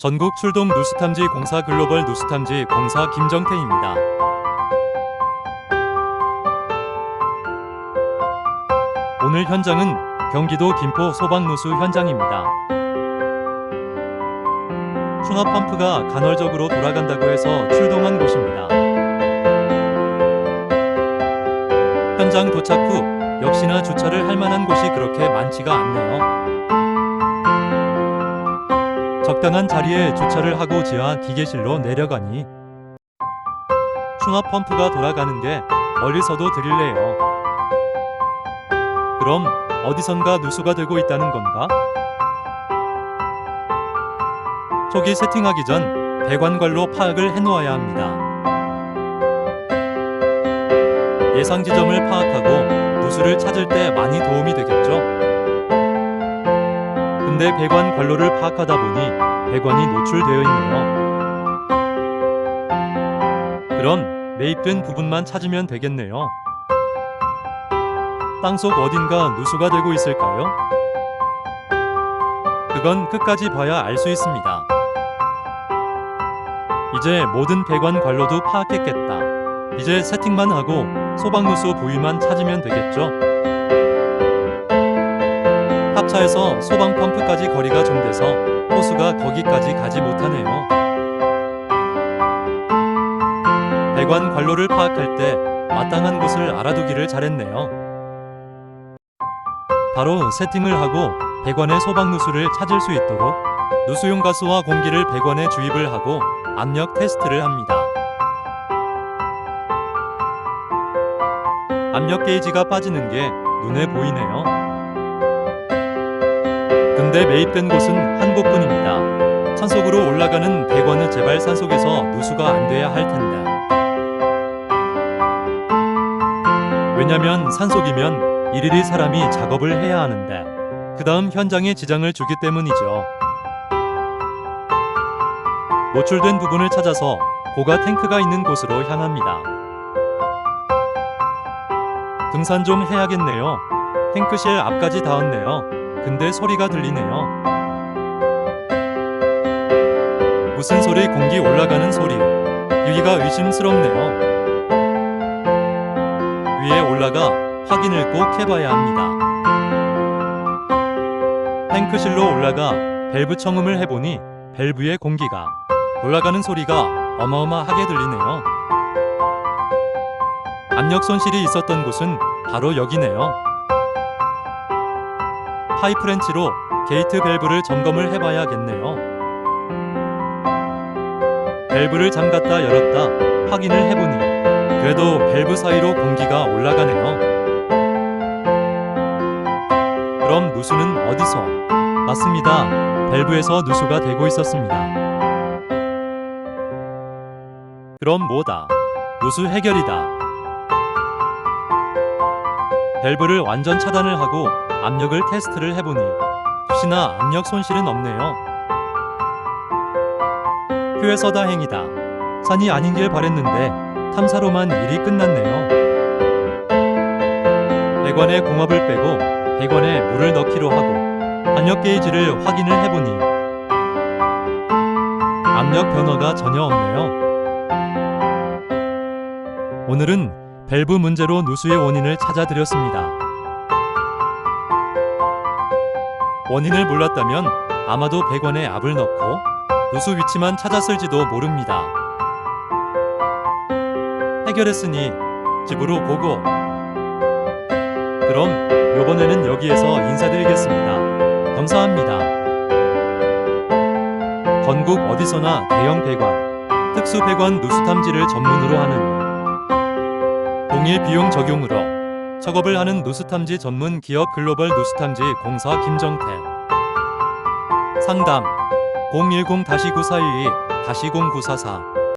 전국 출동 누수탐지 공사 글로벌 누수탐지 공사 김정태입니다. 오늘 현장은 경기도 김포 소방누수 현장입니다. 충압 펌프가 간헐적으로 돌아간다고 해서 출동한 곳입니다. 현장 도착 후 역시나 주차를 할 만한 곳이 그렇게 많지가 않네요. 적당한 자리에 주차를 하고 지하 기계실로 내려가니 충압 펌프가 돌아가는 게 멀리서도 들릴래요. 그럼 어디선가 누수가 되고 있다는 건가? 초기 세팅하기 전 배관관로 파악을 해놓아야 합니다. 예상 지점을 파악하고 누수를 찾을 때 많이 도움이 되겠죠? 근데 배관 관로를 파악하다 보니 배관이 노출되어 있네요. 그럼 매입된 부분만 찾으면 되겠네요. 땅속 어딘가 누수가 되고 있을까요? 그건 끝까지 봐야 알 수 있습니다. 이제 모든 배관 관로도 파악했겠다. 이제 세팅만 하고 소방누수 부위만 찾으면 되겠죠? 합차에서 소방 펌프까지 거리가 좀 돼서 호수가 거기까지 가지 못하네요. 배관 관로를 파악할 때 마땅한 곳을 알아두기를 잘했네요. 바로 세팅을 하고 배관의 소방 누수를 찾을 수 있도록 누수용 가스와 공기를 배관에 주입을 하고 압력 테스트를 합니다. 압력 게이지가 빠지는 게 눈에 보이네요. 근데 매입된 곳은 한 곳뿐입니다. 산속으로 올라가는 배관의 제발 산속에서 누수가 안 돼야 할 텐데. 왜냐면 산속이면 일일이 사람이 작업을 해야 하는데 그 다음 현장에 지장을 주기 때문이죠. 노출된 부분을 찾아서 고가 탱크가 있는 곳으로 향합니다. 등산 좀 해야겠네요. 탱크실 앞까지 닿았네요. 근데 소리가 들리네요. 무슨 소리 공기 올라가는 소리. 유기가 의심스럽네요. 위에 올라가 확인을 꼭 해봐야 합니다. 탱크실로 올라가 밸브 청음을 해보니 밸브의 공기가 올라가는 소리가 어마어마하게 들리네요. 압력 손실이 있었던 곳은 바로 여기네요. 파이프 렌치로 게이트 밸브를 점검을 해봐야겠네요. 밸브를 잠갔다 열었다 확인을 해보니 그래도 밸브 사이로 공기가 올라가네요. 그럼 누수는 어디서? 맞습니다. 밸브에서 누수가 되고 있었습니다. 그럼 뭐다? 누수 해결이다. 밸브를 완전 차단을 하고 압력을 테스트를 해보니 혹시나 압력 손실은 없네요. 휴에서 다행이다. 산이 아닌 길 바랬는데 탐사로만 일이 끝났네요. 배관에 공압을 빼고 배관에 물을 넣기로 하고 압력 게이지를 확인을 해보니 압력 변화가 전혀 없네요. 오늘은 밸브 문제로 누수의 원인을 찾아드렸습니다. 원인을 몰랐다면 아마도 배관에 압을 넣고 누수 위치만 찾았을지도 모릅니다. 해결했으니 집으로 고고. 그럼 요번에는 여기에서 인사드리겠습니다. 감사합니다. 전국 어디서나 대형 배관, 특수 배관 누수 탐지를 전문으로 하는 동일 비용 적용으로 작업을 하는 누수탐지 전문 기업 글로벌 누수탐지 공사 김정태. 상담. 010-9412-0944